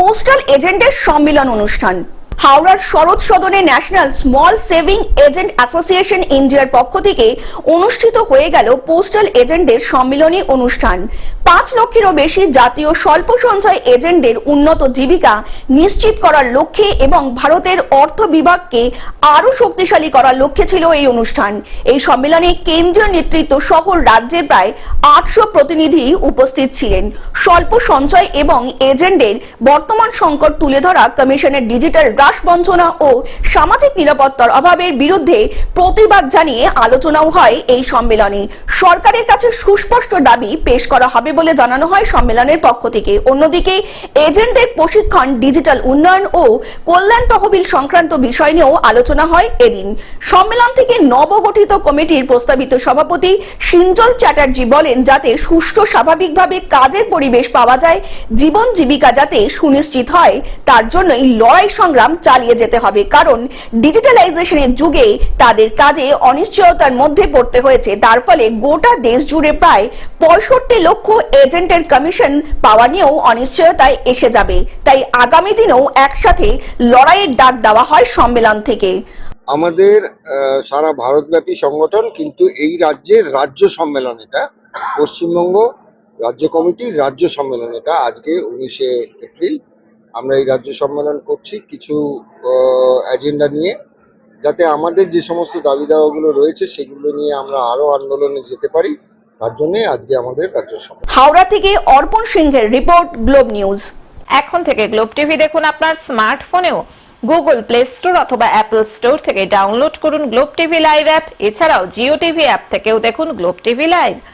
Postal এজেন্টের সম্মেলন অনুষ্ঠান। হাওড়ার শরৎ সদনে national small saving agent association ইন্ডিয়ার পক্ষ থেকে অনুষ্ঠিত হয়ে গেল পোস্টাল এজেন্টের সম্মিলনী অনুষ্ঠান। পাঁচ লক্ষেরও বেশি জাতীয় স্বল্প সঞ্চয় এজেন্টদের উন্নত জীবিকা নিশ্চিত করার লক্ষ্যে এবং ভারতের অর্থ বিভাগকে আরও শক্তিশালী করার লক্ষ্যে ছিল এই অনুষ্ঠান। এই সম্মেলনে কেন্দ্রীয় নেতৃত্ব সহ রাজ্যের প্রায় আটশো প্রতিনিধি উপস্থিত ছিলেন। স্বল্প সঞ্চয় এবং এজেন্টদের বর্তমান সংকট তুলে ধরা, কমিশনের ডিজিটাল হ্রাস বঞ্চনা ও সামাজিক নিরাপত্তার অভাবের বিরুদ্ধে প্রতিবাদ জানিয়ে আলোচনাও হয় এই সম্মেলনে। সরকারের কাছে সুস্পষ্ট দাবি পেশ করা হবে বলে জানানো হয় সম্মেলনের পক্ষ থেকে। অন্যদিকে, এজেন্টদের প্রশিক্ষণ, ডিজিটাল উন্নয়ন ও কল্যাণ তহবিল সংক্রান্ত বিষয় নিয়েও আলোচনা হয় এদিন। সম্মেলন থেকে নবগঠিত কমিটির প্রস্তাবিত সভাপতি সিঞ্জল চ্যাটার্জি বলেন, যাতে সুষ্ঠু, স্বাভাবিকভাবে কাজের পরিবেশ পাওয়া যায়, জীবন জীবিকা যাতে সুনিশ্চিত হয়, তার জন্যই লড়াই সংগ্রাম চালিয়ে যেতে হবে। কারণ, ডিজিটালাইজেশনের যুগে তাদের কাজে অনিশ্চয়তার মধ্যে পড়তে হয়েছে। তার ফলে গোটা দেশ জুড়ে প্রায় পঁয়ষট্টি লক্ষ এজেন্টের কমিশন পাওয়া নিয়েও অনিশ্চয়তায় এসে যাবে। তাই আগামী দিনেও একসাথে লড়াইয়ের ডাক দেওয়া হয় সম্মেলন থেকে। আমাদের সারা ভারতব্যাপী সংগঠন কিন্তু এই রাজ্যের রাজ্য সম্মেলন এটা, পশ্চিমবঙ্গ রাজ্য কমিটির রাজ্য সম্মেলন এটা আজকে উনিশে এপ্রিল। আমরা এই রাজ্য সম্মেলন করছি কিছু এজেন্ডা নিয়ে, যাতে আমাদের যে সমস্ত দাবি দাওয়াগুলো রয়েছে সেগুলো নিয়ে আমরা আরও আন্দোলনে যেতে পারি। তার জন্য আজকে আমাদের রাজ্য সভা। হাওড়া থেকে অর্পণ সিংহের রিপোর্ট গ্লোব নিউজ। এখন থেকে গ্লোব টিভি দেখুন আপনার স্মার্টফোনেও। গুগল প্লে স্টোর অথবা অ্যাপল স্টোর থেকে ডাউনলোড করুন গ্লোব টিভি লাইভ অ্যাপ। এছাড়াও জিও টিভি অ্যাপ থেকেও দেখুন গ্লোব টিভি লাইভ।